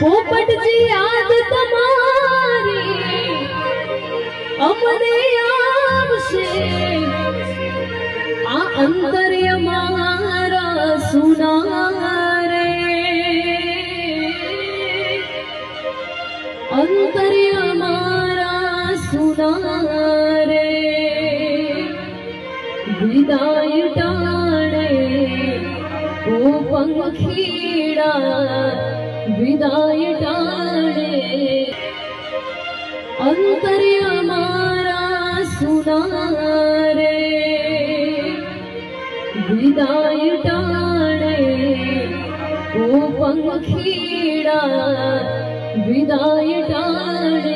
પોપટજી યાદ તમારી, અમને આવશે. આ અંતરે અમારા સુનારે. અંતરે અમારા સુનારે. વિદાય ટાણે, ઓ પંખીડા, વિદાય અંતર્ય મારા સુનારે વિદાય ટાણે ઓ પંખીડા વિદાય ટાણે